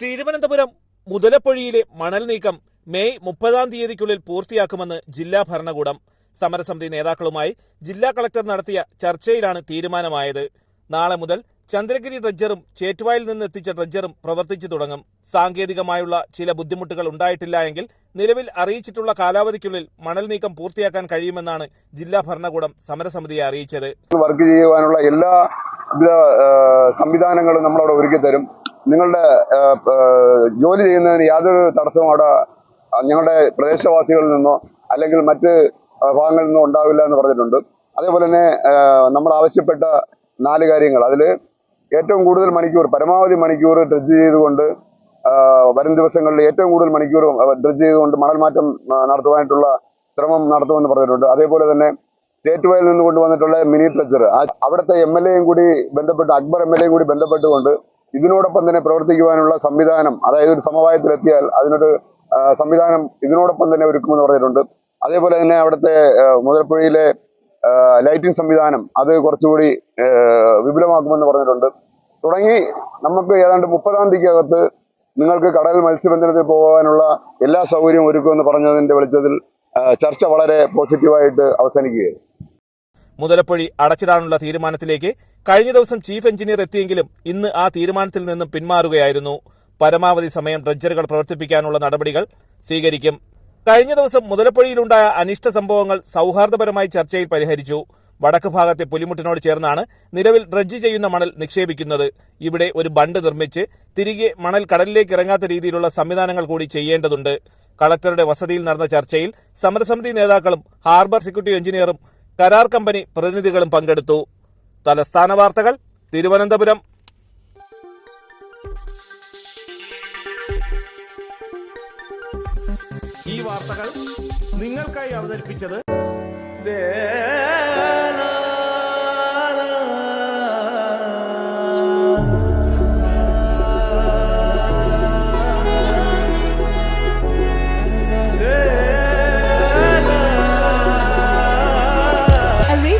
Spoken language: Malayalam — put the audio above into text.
തിരുവനന്തപുരം മുതലപ്പൊഴിയിലെ മണൽ നീക്കം മെയ് മുപ്പതാം തീയതിക്കുള്ളിൽ പൂർത്തിയാക്കുമെന്ന് ജില്ലാ ഭരണകൂടം. സമരസമിതി നേതാക്കളുമായി ജില്ലാ കളക്ടർ നടത്തിയ ചർച്ചയിലാണ് തീരുമാനമായത്. നാളെ മുതൽ ചന്ദ്രഗിരി ഡ്രഡ്ജറും ചേറ്റുവായിൽ നിന്ന് എത്തിച്ച ഡ്രഡ്ജറും പ്രവർത്തിച്ചു തുടങ്ങും. സാങ്കേതികമായുള്ള ചില ബുദ്ധിമുട്ടുകൾ ഉണ്ടായിട്ടില്ല എങ്കിൽ നിലവിൽ അറിയിച്ചിട്ടുള്ള കാലാവധിക്കുള്ളിൽ മണൽ നീക്കം പൂർത്തിയാക്കാൻ കഴിയുമെന്നാണ് ജില്ലാ ഭരണകൂടം സമരസമിതിയെ അറിയിച്ചത്. വർക്ക് ചെയ്യുവാനുള്ള എല്ലാ സംവിധാനങ്ങളും നമ്മളവിടെ ഒരുക്കി തരും നിങ്ങളുടെ ജോലി ചെയ്യുന്നതിന് യാതൊരു തടസ്സവും അവിടെ ഞങ്ങളുടെ പ്രദേശവാസികളിൽ നിന്നോ അല്ലെങ്കിൽ മറ്റ് ഭാഗങ്ങളിൽ നിന്നോ ഉണ്ടാവില്ല എന്ന് പറഞ്ഞിട്ടുണ്ട്. അതേപോലെ തന്നെ നമ്മൾ ആവശ്യപ്പെട്ട നാല് കാര്യങ്ങൾ. അതിൽ ഏറ്റവും കൂടുതൽ മണിക്കൂർ പരമാവധി മണിക്കൂർ ഡ്രഡ്ജ് ചെയ്തുകൊണ്ട് വരും ദിവസങ്ങളിൽ ഏറ്റവും കൂടുതൽ മണിക്കൂർ ഡ്രഡ്ജ് ചെയ്തുകൊണ്ട് മണൽ മാറ്റം നടത്തുവാനായിട്ടുള്ള ശ്രമം നടത്തുമെന്ന് പറഞ്ഞിട്ടുണ്ട്. അതേപോലെ തന്നെ സ്റ്റേറ്റ് വയലിൽ നിന്ന് കൊണ്ടുവന്നിട്ടുള്ള മിനി ട്രച്ചർ അവിടുത്തെ എം എൽ എയും കൂടി ബന്ധപ്പെട്ട് അക്ബർ എം എൽ എയും കൂടി ബന്ധപ്പെട്ടുകൊണ്ട് ഇതിനോടൊപ്പം തന്നെ പ്രവർത്തിക്കുവാനുള്ള സംവിധാനം അതായത് ഒരു സമവായത്തിലെത്തിയാൽ അതിനൊരു സംവിധാനം ഇതിനോടൊപ്പം തന്നെ ഒരുക്കുമെന്ന് പറഞ്ഞിട്ടുണ്ട്. അതേപോലെ തന്നെ അവിടുത്തെ മുതലപ്പുഴയിലെ ലൈറ്റിംഗ് സംവിധാനം അത് കുറച്ചുകൂടി വിപുലമാക്കുമെന്ന് പറഞ്ഞിട്ടുണ്ട്. തുടങ്ങി നമുക്ക് ഏതാണ്ട് മുപ്പതാം തീയതിക്കകത്ത് നിങ്ങൾക്ക് കടൽ മത്സ്യബന്ധനത്തിൽ പോകാനുള്ള എല്ലാ സൗകര്യവും ഒരുക്കുമെന്ന് പറഞ്ഞതിന്റെ വെളിച്ചത്തിൽ ചർച്ച വളരെ പോസിറ്റീവായിട്ട് അവസാനിക്കുകയായിരുന്നു മുതലപ്പൊഴി അടച്ചിടാനുള്ള തീരുമാനത്തിലേക്ക് കഴിഞ്ഞ ദിവസം ചീഫ് എഞ്ചിനീയർ എത്തിയെങ്കിലും ഇന്ന് ആ തീരുമാനത്തിൽ നിന്നും പിന്മാറുകയായിരുന്നു. പരമാവധി സമയം ഡ്രഡ്ജറുകൾ പ്രവർത്തിപ്പിക്കാനുള്ള നടപടികൾ സ്വീകരിക്കും. കഴിഞ്ഞ ദിവസം മുതലപ്പൊഴിയിലുണ്ടായ അനിഷ്ട സംഭവങ്ങൾ സൗഹാർദ്ദപരമായി ചർച്ചയിൽ പരിഹരിച്ചു. വടക്ക് ഭാഗത്തെ പുലിമുട്ടിനോട് ചേർന്നാണ് നിലവിൽ ഡ്രഡ്ജ് ചെയ്യുന്ന മണൽ നിക്ഷേപിക്കുന്നത്. ഇവിടെ ഒരു ബണ്ട് നിർമ്മിച്ച് തിരികെ മണൽ കടലിലേക്ക് ഇറങ്ങാത്ത രീതിയിലുള്ള സംവിധാനങ്ങൾ കൂടി ചെയ്യേണ്ടതുണ്ട്. കളക്ടറുടെ വസതിയിൽ നടന്ന ചർച്ചയിൽ സമരസമിതി നേതാക്കളും ഹാർബർ സെക്യൂരിറ്റി എഞ്ചിനീയറും കരാർ കമ്പനി പ്രതിനിധികളും പങ്കെടുത്തു. തലസ്ഥാന വാർത്തകൾ തിരുവനന്തപുരം. ഈ വാർത്തകൾ നിങ്ങൾക്കായി അവതരിപ്പിച്ചത്